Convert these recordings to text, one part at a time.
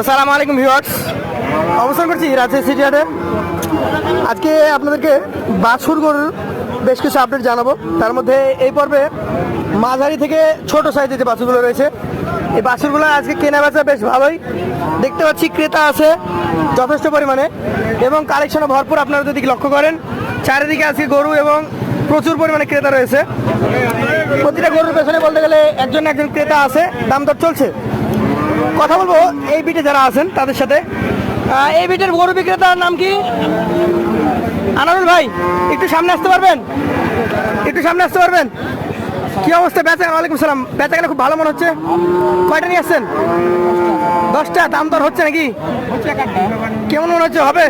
আসসালামু আলাইকুম ভিউয়ার্স। অবস্থান করছি রাজশাহী সিটি হাটে। আজকে আপনাদেরকে বাছুর গরুর বেশ কিছু আপডেট জানাব। তার মধ্যে এই পর্বে মাঝারি থেকে ছোট সাইজের যে বাছুরগুলো রয়েছে, এই বাছুরগুলো আজকে কেনা বেচা বেশ ভালোই। দেখতে পাচ্ছি ক্রেতা আছে যথেষ্ট পরিমাণে এবং কালেকশনও ভরপুর। আপনারা যদি লক্ষ্য করেন, চারিদিকে আজকে গরু এবং প্রচুর পরিমাণে ক্রেতা রয়েছে। প্রতিটা গরুর পেছনে বলতে গেলে একজন একজন ক্রেতা আছে। দাম দর চলছে। কথা বলব, এই বিটে যারা আছেন তাদের সাথে। এই বিটের গরু বিক্রেতার নাম কি? আনারুল ভাই, একটু সামনে আসতে পারবেন? একটু সামনে আসতে পারবেন? কি অবস্থা? বেচা ওয়ালাইকুম সালাম। বেচা কেন খুব ভালো মনে হচ্ছে। কয়টা নিয়ে আসছেন? দশটা? দাম দর হচ্ছে নাকি? কেমন মনে হচ্ছে? হবে?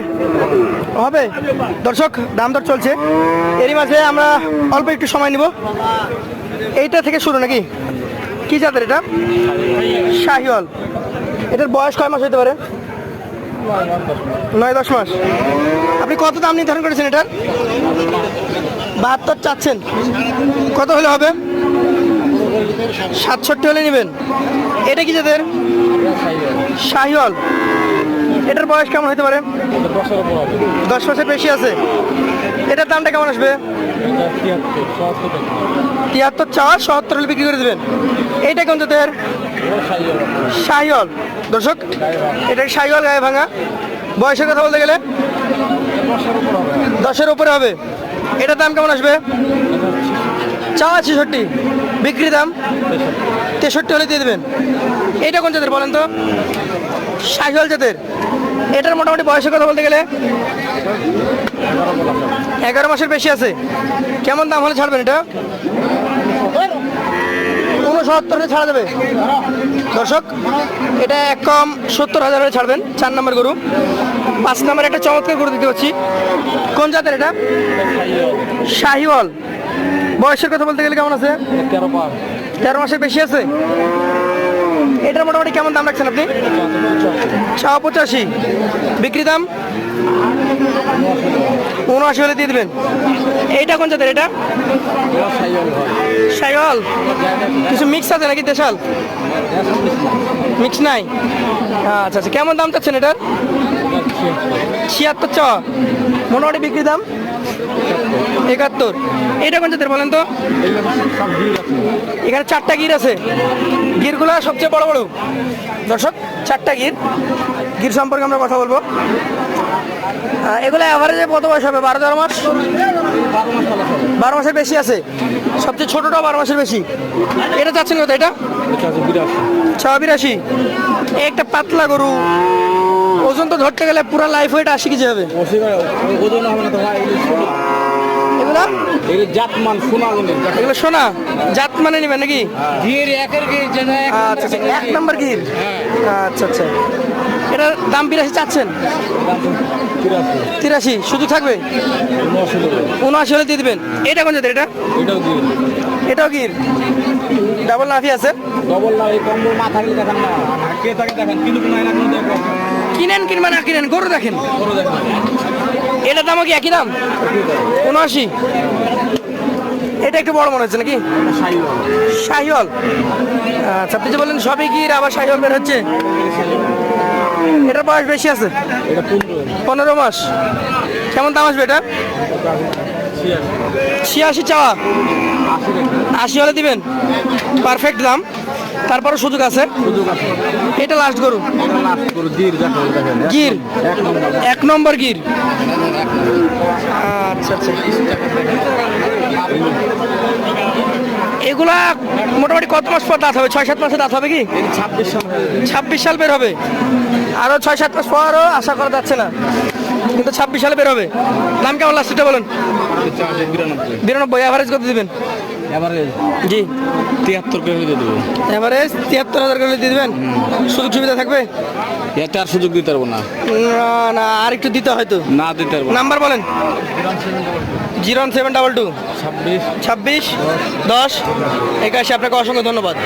হবে। দর্শক, দাম দর চলছে। এরই মাঝে আমরা অল্প একটু সময় নিব। এইটা থেকে শুরু নাকি? কি জাতের এটা? শাহিওয়াল। এটার বয়স কয় মাস হতে পারে? নয় দশ মাস। আপনি কত দাম নির্ধারণ করেছেন এটার? বাহাত্তর চাচ্ছেন। কত হলে হবে? সাতষট্টি হলে নেবেন। এটা কি জাতের? শাহিওয়াল। এটার বয়স কেমন হতে পারে? দশ মাসের বেশি আছে। এটার দামটা কেমন আসবে? তিয়াত্তর চাওয়া সত্তর হলে বিক্রি করে দেবেন। এইটা কোন জাতের? শাহিওয়াল। দর্শক, এটা শাহিওয়াল গায়ে ভাঙা। বয়সের কথা বলতে গেলে দশের উপরে হবে। এটার দাম কেমন আসবে? চা ছেষট্টি। বিক্রি দাম তেষট্টি হলে দিয়ে দেবেন। এটা কোন জাতের বলেন তো? শাহিওয়াল জাতের। এটার মোটামুটি বয়সের কথা বলতে গেলে এগারো মাসের বেশি আছে। কেমন দাম হলে ছাড়বেন এটা? উনসত্তর হলে ছাড়া যাবে দর্শক এটা এক কম সত্তর হাজার হলে ছাড়বেন চার নম্বর গরু। পাঁচ নম্বর একটা চমৎকার গরু দিতে পাচ্ছি। কোন জাতের এটা? শাহিওয়াল। বয়সের কথা বলতে গেলে কেমন আছে? তেরো মাসের বেশি আছে? এটার মোটামুটি কেমন দাম রাখছেন আপনি? ছয় পঁচাশি। বিক্রি দাম? উনআশি হলে দিয়ে দেবেন। এইটা কোন জাতের এটা? শাইওয়াল কিছু মিক্স আছে নাকি দেশাল? মিক্স নাই? আচ্ছা আচ্ছা কেমন দাম চাচ্ছেন এটার? ছিয়াত্তর চ মোটামুটি বিক্রি দাম? একাত্তর। এটা কোন জাতের বলেন তো? এখানে চারটা গির আছে। গিরগুলো সবচেয়ে বড় বড়। দর্শক চারটা গির। গির সম্পর্কে আমরা কথা বলব। এগুলো অ্যাভারেজে কত বয়স হবে? বারো তেরো মাস? বারো মাসের বেশি আছে। সবচেয়ে ছোটটা বারো মাসের বেশি। এটা চাচ্ছেন কত এটা? ছ বিরাশি। একটা পাতলা গরু। ওজন তো ধরতে গেলে পুরো লাইফ ওয়েট আশি কেজি হবে। ওজন হবে না তো ভাই এগুলো? এগুলো জাতমান সোনা। গুলো এগুলো সোনা জাত মানে নেবেন নাকি? একের আচ্ছা আচ্ছা। এক নম্বর গির। আচ্ছা আচ্ছা। এটার দাম বিরাশি চাচ্ছেন? তিরাশি শুধু থাকবে? উনআশি হলে দিয়ে দিবেন। এটা কোন জাতের এটা? এটাও গির। ডাবল নাফি আছে? কে কিনেন কিনবা না কিনেন গরু দেখেন। এটার দামও কি একই দাম? উনআশি। এটা একটু বড় মনে হচ্ছে নাকি? শাহিওয়াল। আচ্ছা আপনি যে বললেন সবই গির আবার শাহিওয়াল বের হচ্ছে? এটার বয়স বেশি আছে? পনেরো। মাস। কেমন দাম আসবে এটা? ছিয়াশি চাওয়া। আশি হলে দিবেন? পারফেক্ট দাম। তারপরও সুযোগ আছে। এটা লাস্ট গরু। এটা গির নম্বর। এক নম্বর গির। আচ্ছা আচ্ছা। এগুলা মোটামুটি কত মাস পর দাঁত হবে? ছয় সাত মাসে দাঁত হবে কি? ছাব্বিশ সাল ছাব্বিশ সাল বের হবে? আরও ছয় সাত মাস পরও আশা করা যাচ্ছে না। কিন্তু ছাব্বিশ সালে বের হবে। দাম কেমন লাস্টটা বলুন? বিরানব্বই অ্যাভারেজ কত দিবেন? জি। তিয়াত্তর করে দিয়ে দেবো। অ্যাভারেজ তিয়াত্তর হাজার করে দিয়ে দেবেন? সুযোগ সুবিধা থাকবে? এতে আর সুযোগ দিতে পারব না। না না আর একটু দিতে হয়তো না দিতে পারব না। নাম্বার বলেন। Zero seven double two. ছাব্বিশ। ছাব্বিশ দশ একাশি আপনাকে অসংখ্য ধন্যবাদ।